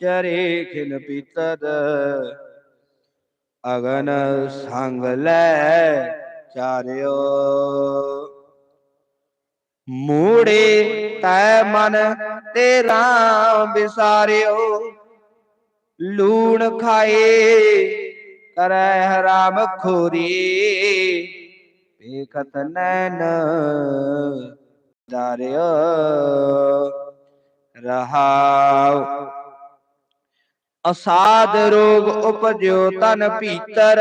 ਚਰੇ ਖਿਨ ਪੀਤਰ। ਅਗਨ ਸੰਗ ਲੈ ਚਾਰਿਓ। ਮੂੜੇ ਤੈ ਮਨ ਤੇ ਰਾਮ ਵਿਸਾਰਿਓ। ਲੂਣ ਖਾਏ ਕਰੈ ਹਰਾਮ ਖੋਰੀ। ਵੇਖਤ ਨੈਣ ਦਾਰਿਓ ਰਹਾਉ ਅਸਾਦ ਰੋਗ ਉਪਜਿਓ ਤਨ ਭੀਤਰ।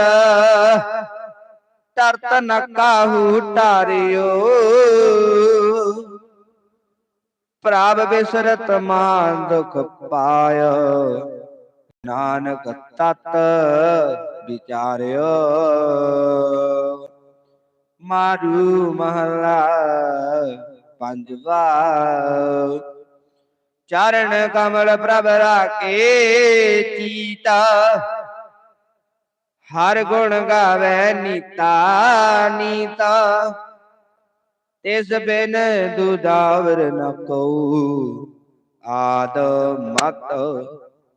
ਤਰਤ ਨ ਕਾਹੂ ਟਾਰਿਓ। ਪ੍ਰਭ ਬਿਸਰਤ ਮਾਨ ਦੁਖ ਪਾਇਓ। ਨਾਨਕ ਤਤ ਵਿਚਾਰਿਓ। ਮਾਰੂ ਮਹਲਾ ਪੰਜਵਾ। ਚਰਨ ਕਮਲ ਪ੍ਰਭ ਰਾਖੇ ਚੀਤਾ। ਹਰ ਗੁਣ ਗਾਵੇ ਨੀਤਾ ਨੀਤਾ। ਤਿਸ ਬਿਨ ਦੁਦਾਵਰ ਨ ਕਉ, ਆਦ ਮਤ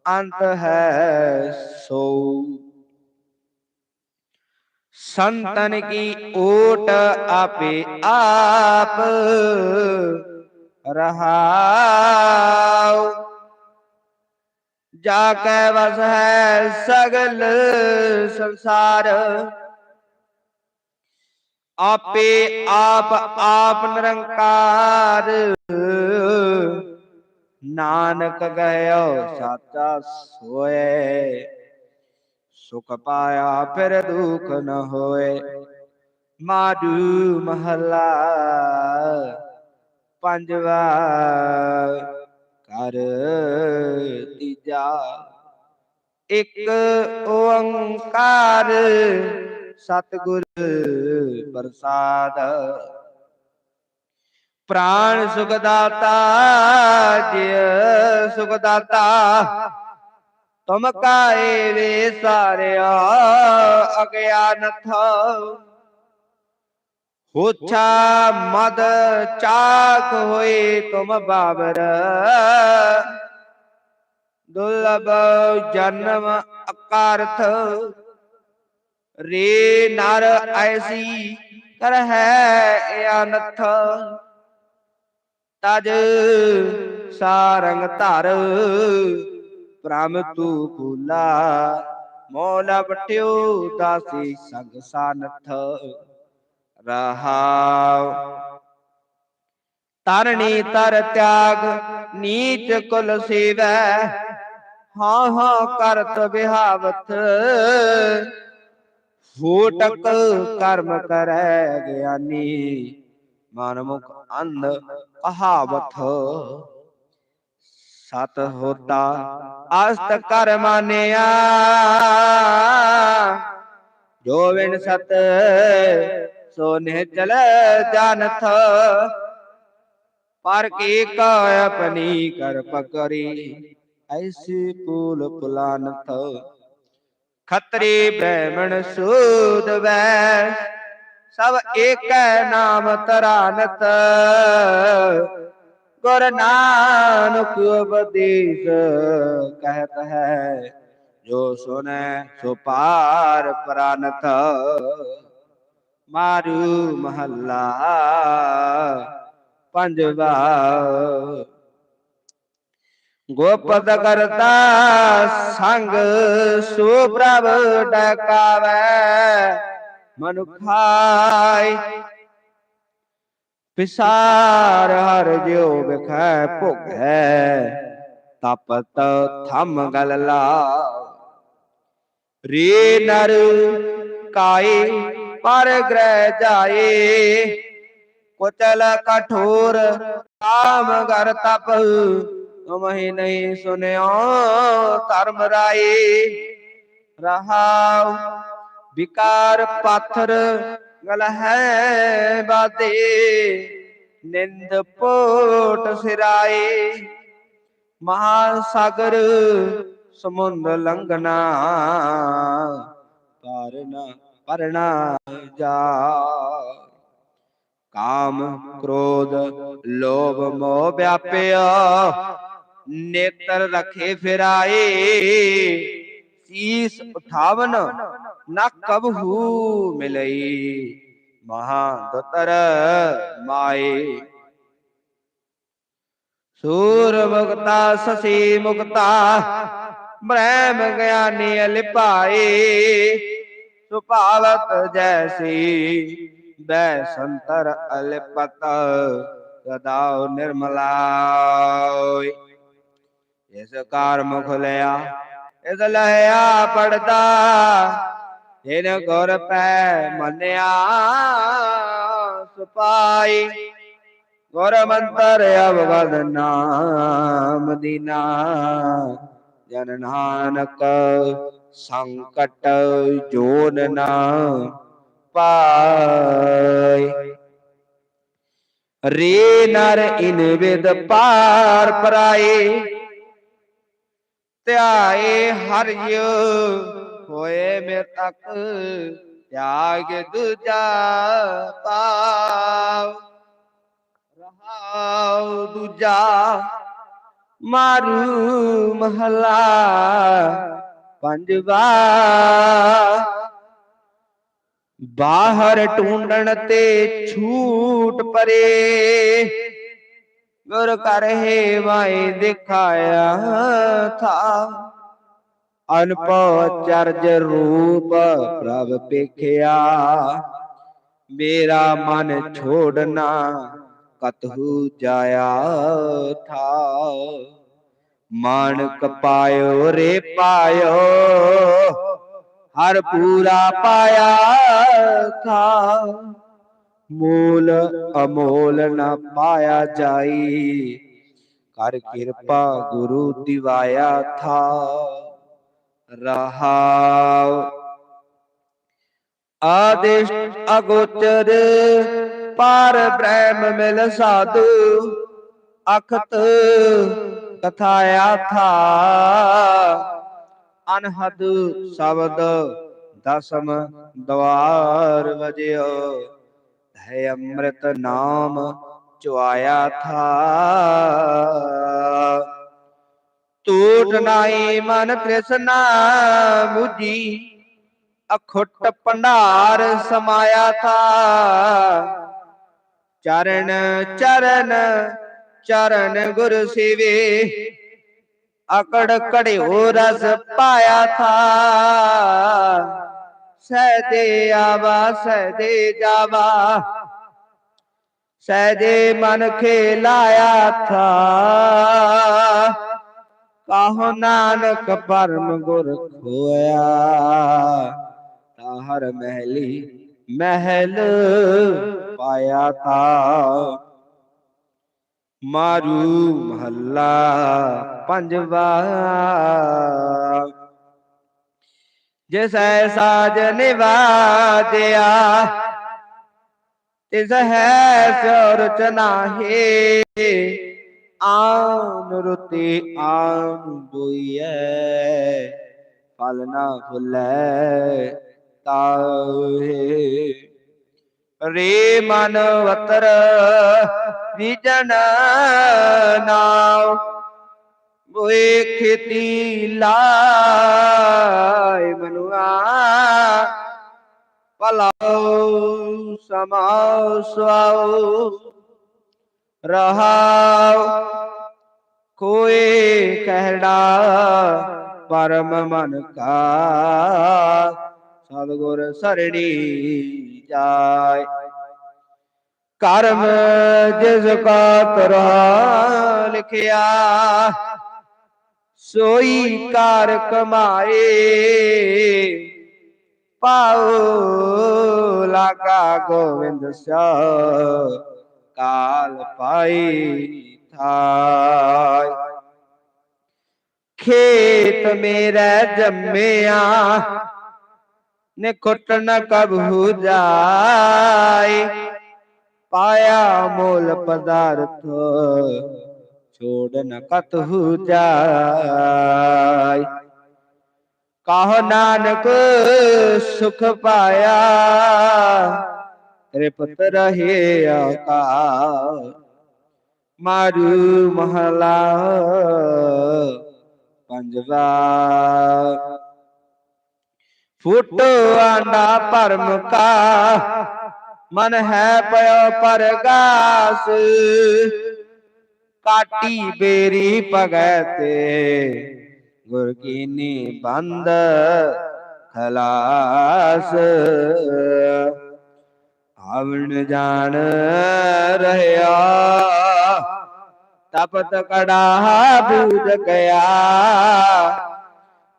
ਅੰਤ ਹੈ ਸੋ ਸੰਤਨ ਕੀ ਓਟ ਆਪੇ ਆਪ ਰਹਾਉ। ਜਾ ਕੈ ਵਸ ਹੈ ਸਗਲ ਸੰਸਾਰ। ਆਪੇ ਆਪ ਆਪ ਨਿਰੰਕਾਰ। ਨਾਨਕ ਗਇਓ ਸਾਚਾ ਸੋਏ। ਸੁਖ ਪਾਇਆ ਫਿਰ ਦੁਖ ਨ ਹੋਏ। ਮਾਰੂ ਮਹਲਾ। ਪੰਜਵਾ ਕਰ ਤੀਜਾ। ਇੱਕ ਓੰਕਾਰ ਸਤਿਗੁਰ ਪ੍ਰਸਾਦ। ਪ੍ਰਾਣ ਸੁਖ ਦਾਤਾ ਜਿය ਸੁਖ ਦਾਤਾ ਤੁਮ ਕਾਏ ਵੇ ਸਾਰਿਆ ਅਗਿਆਨਥ। ਹੋਛਾ ਮਦ ਚਾਕ ਹੋਏ ਤੁਮ ਬਾਬਰ। ਦੁਰਲਭ ਜਨਮ ਅਕਾਰਥ ਰੇ ਨਰ ਐਸੀ ਕਰ ਹੈ ਅਨਥ। ਤਜ ਸਾਰੰਗ ਧਰ ਪ੍ਰਮ ਤੂ ਭੂਲਾ। ਮੋਲਾ ਬਟਿਓ ਦਾਸੀ ਸੰਗ ਸਾਨਥ। ਰਹਾਉ। ਤਰਣੀ ਤਰ ਤਿਆਗ, ਨੀਚ ਕੁਲ ਸੇਵੈ। ਹਾਂ ਹਾਂ, ਕਰਤ ਵਿਹਾਵਤ ਫੂਟਕ ਕਰਮ ਕਰੈ ਗਿਆਨੀ ਮਨ ਮੁਖ ਅੰਧ ਕਹਾਵਤ। ਸਤ ਹੋਤਾ ਅਸਤ ਕਰ ਮਾਨਿਆ ਜੋ ਵਿਣ ਸਤ ਸੋ ਨਿਹਚਲ ਜਾਣਥ ਪਰ ਕੀ ਕਾ ਆਪਣੀ ਕਰ ਪਕਰੀ? ਐਸੀ ਪੂਲ ਪੁਲਾਨਥ। ਖਤਰੀ ਬ੍ਰਾਹਮਣ ਸੂਦ ਵੈ। ਸਭ ਏਕੈ ਨਾਮ ਤਰਾਨਤ ਗੁਰ ਨਾਨਕ ਉਪਦੇਸ਼ ਕਹਿਤ ਹੈ। ਜੋ ਸੁਨੈ ਸੋ ਪਾਰ ਪ੍ਰਾਨਤ ਮਾਰੂ ਮਹੱਲਾ ਪੰਜਵਾ। ਗੋਪਤ ਕਰਤਾ ਸੰਗ ਸੋ ਪ੍ਰਭ ਡਕਾਵੈ ਮਨੁਖਾਈ ਪਿਸਾਰ ਹਰ ਜਿਉ ਵਿਖੈ ਭੁਗੈ, ਤਪਤ ਥਮ ਗਲ ਲਾ। ਰੇ ਨਰ ਕਾਏ ਪਰ ਗ੍ਰਹਿ ਜਾਏ। ਕੁਚਲ ਕਠੋਰ ਕਾਮ ਗਰ ਤਪ, ਤੁਮਹਿ ਨਹੀਂ ਸੁਨਿਓ ਧਰਮ ਰਾਏ। ਰਹਾਉ ਵਿਕਾਰ ਪਾਥਰ ਗਲ ਹੈ ਬਾਦੇ, ਨਿੰਦ ਪੋਟ ਸਿਰਾਏ। ਮਹਾ ਸਾਗਰ ਸਮੁੰਦ ਲੰਘਣਾ ਪਾਰ ਪਰਣਾ ਜਾ ਕਾਮ ਕ੍ਰੋਧ ਲੋਭ ਮੋਹ ਵਿਆਪਿਆ। ਨੇਤਰ ਰਖੇ ਫਿਰਾਏ। ਸੀਸ ਉਠਾਵਨ ਨਾ ਕਬਹੂ ਮਿਲਈ। ਮਹਾ ਦੁਤਰ ਮਾਏ। ਸੂਰ ਮੁਕਤਾ ਸਸੀ ਮੁਕਤਾ। ਬ੍ਰਹਮ ਗਿਆਨੀ ਅਲਿਪਾਏ। ਸੁਭਾਵਤ ਜੈਸੀ, ਬੈ ਸੰਤਰ ਅਲਿਪਤ ਸਦਾਉ ਨਿਰਮਲਾਇ ਇਸ ਕਾਰ ਮੁਖ ਲਿਆ, ਇਸ ਲਹਿਆ ਪੜਦਾ, ਜਿਨ ਗੁਰ ਪੈ ਮੰਨਿਆ, ਸੁਪਾਈ। ਗੁਰ ਮੰਤਰ ਅਵਗਦ ਨਾਮ ਦੀਨਾ, ਜਨ ਨਾਨਕ ਸੰਕਟ ਜੋਨ ਨਾ ਪਾਈ ਰੇ ਨਰ ਇਨ ਵਿਦ ਪਾਰ ਪਰਾਏ, ਧਿਆਏ ਹਰਿ ਹੋਏ ਮੇ ਤੱਕ ਤਿਆਗ ਦੂਜਾ ਪਾਵ ਰਹਾਉ ਦੂਜਾ ਮਾਰੂ ਮਹਲਾ ਪੰਜਵਾ। ਬਾਹਰ ਟੂੰਡਣ ਤੇ ਛੂਟ ਪਰੇ। ਗੁਰ ਕਰਹਿ ਵਾਏ ਦਿਖਾਇਆ ਥਾ। ਅਨਪਉ ਚਰਜ ਰੂਪ ਪ੍ਰਭ ਪੇਖਿਆ ਮੇਰਾ ਮਨ ਛੋੜਨਾ ਕਤਹੂ ਜਾਇਆ ਥਾ। ਮਾਨਕ ਪਾਇਓ ਰੇ ਪਾਇਓ। ਹਰ ਪੂਰਾ ਪਾਇਆ ਥਾ ਮੂਲ ਅਮੋਲ ਨ ਪਾਇਆ ਜਾਈ। ਕਰ ਕਿਰਪਾ ਗੁਰੂ ਦਿਵਾਇਆ ਥਾ। ਰਹਾਉ। ਆਦੇਸ਼ ਅਗੋਚਰ ਪਾਰ ਬ੍ਰਹਮ ਮਿਲ ਸਾਧੂ। ਅਖਤ ਕਥਾਇਆ ਥਾ ਅਨਹਦ ਸ਼ਬਦ ਦਸਮ ਦਵਾਰ ਵਜਿਓ। ਹੈ ਅੰਮ੍ਰਿਤ ਨਾਮ ਚੁਆਇਆ ਥਾ। ਟੂਟ ਨਾਈ ਮਨ ਤ੍ਰਿਸ਼ਨਾ ਬੁਝੀ। ਅਖੁੱਟ ਭੰਡਾਰ ਸਮਾਇਆ ਥਾ। ਚਰਨ ਚਰਨ ਚਰਨ ਗੁਰ ਸ਼ਿਵੇ। ਅਕੜ ਕੜਿਓ ਰਸ ਪਾਇਆ ਥਾ। ਸਹਦੇ ਆਵਾ ਸਹਦੇ ਜਾਵਾ। ਸਹਦੇ ਮਨ ਖੇਲਾਇਆ ਥਾ। ਕਾਹੋ ਨਾਨਕ ਪਰਮ ਗੁਰ ਖੋਇਆ। ਤਾਹਰ ਮਹਿਲੀ ਮਹਿਲ ਪਾਇਆ ਥਾ। ਮਾਰੂ ਮਹੱਲਾ ਪੰਜਵਾ। ਜਿਸੈ ਸਾਜ ਨਿਵਾਜਿਆ ਤਿਸ ਹੈ ਸਿਰ ਚਨਾਹੇ ਆਨ ਰੁਤੀ ਆਨ ਬੁਈਐ ਫਲ ਨਾ ਫੁੱਲੈ ਤਾਹੇ। ਰੇ ਮਨ ਵਤਰ ਵਿਜਨ ਨਾਉ ਬੋਏ ਖੇਤੀ ਲਾਇ ਮਨੁਆ ਪਲਾਉ ਸਮਾਉ, ਸੁਆਉ, ਰਹਾਉ ਕੋਏ ਕਹਿੜਾ ਪਰਮ ਮਨ ਕਾ, ਸਤਿਗੁਰ ਸਰਣੀ ਜਾਏ। ਕਰਮ ਜਿਸ ਕਾ ਤਰਾ ਲਿਖਿਆ ਸੋਈ ਕਾਰ ਕਮਾਏ। ਪਾਉ ਲਾਗਾ ਗੋਵਿੰਦ ਸਾ ਕਾਲ ਪਾਈ ਥਾਇ ਖੇਤ ਮੇਰਾ ਜੰਮਿਆ ਨੇ ਖੁੱਟ ਨ ਕਬਹੂ ਜਾਏ। ਪਾਇਆ ਮੂਲ ਪਦਾਰਥ, ਛੋੜ ਨ ਕਤਹੂ ਜਾਏ ਕਾਹ ਨਾਨਕ ਸੁਖ ਪਾਇਆ ਤ੍ਰਿਪਤ ਰਹੇ ਆਕਾਰ। ਮਾਰੂ ਮਹਲਾ ਪੰਜਵਾ। ਫੁੱਟ ਆਂਡਾ ਭਰਮ ਕਾ ਮਨ ਹੈ ਪਇਓ ਪਰਗਾਸ। ਕਾਟੀ ਬੇਰੀ ਭਗੈ ਤੇ। ਗੁਰ ਕੀਨੀ ਬੰਦ ਖਲਾਸ। ਆਵਣ ਜਾਣ ਰਹਿਆ ਤਪਤ ਕੜਾ ਬੂਝ ਗਿਆ।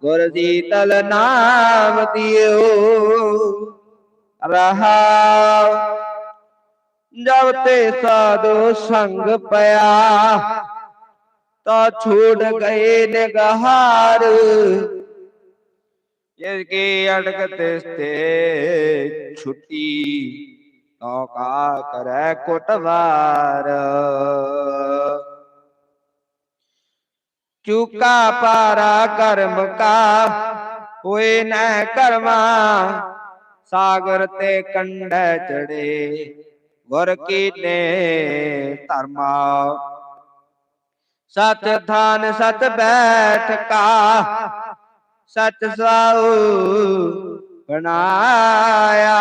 ਗੁਰ ਜੀਤਲ ਨਾਮ ਦਿਓ। ਰਹਾ ਜਬ ਤੇ ਸਾਧੂ ਸੰਗ ਪਿਆ ਤਾ ਛੂਟ ਗਏ ਨਿਗਹਾਰ ਜਿਸ ਕੀ ਅਟਕ ਤਿਸ ਤੇ ਛੁੱਟੀ ਤੋ ਕਾ ਕਰੈ ਕੁਟਵਾਰ ਚੁਕਾ ਪਾਰਾ ਕਰਮ ਕਾ ਹੋਏ ਨੈ ਕਰਮਾ ਸਾਗਰ ਤੇ ਕੰਢੈ ਚੜੇ ਗੁਰ ਕੀਨੇ ਧਰਮਾ? ਸਤ ਥਾਨ ਸਤ ਬੈਠ ਕਾ, ਸਚ ਸਾਉ ਬਣਾਇਆ।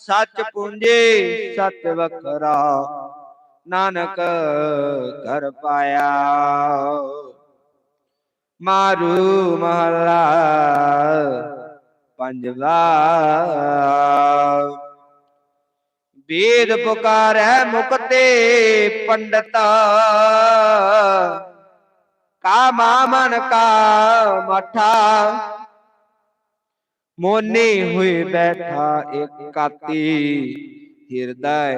ਸਚ ਪੁੰਜੇ ਸਤ ਵਖਰਾ, ਨਾਨਕ ਕਰ ਪਾਇਆ। ਮਾਰੂ ਮਹਲਾ ਪੰਜਵਾ ਵੇਦ ਪੁਕਾਰੈ ਮੁਕਤੇ ਪੰਡਤਾ। ਕਾ ਮਨ ਕਾ ਮਠਾ। ਮੋਨੇ ਹੋਏ ਬੈਠਾ ਇਕ ਹਿਰਦੈ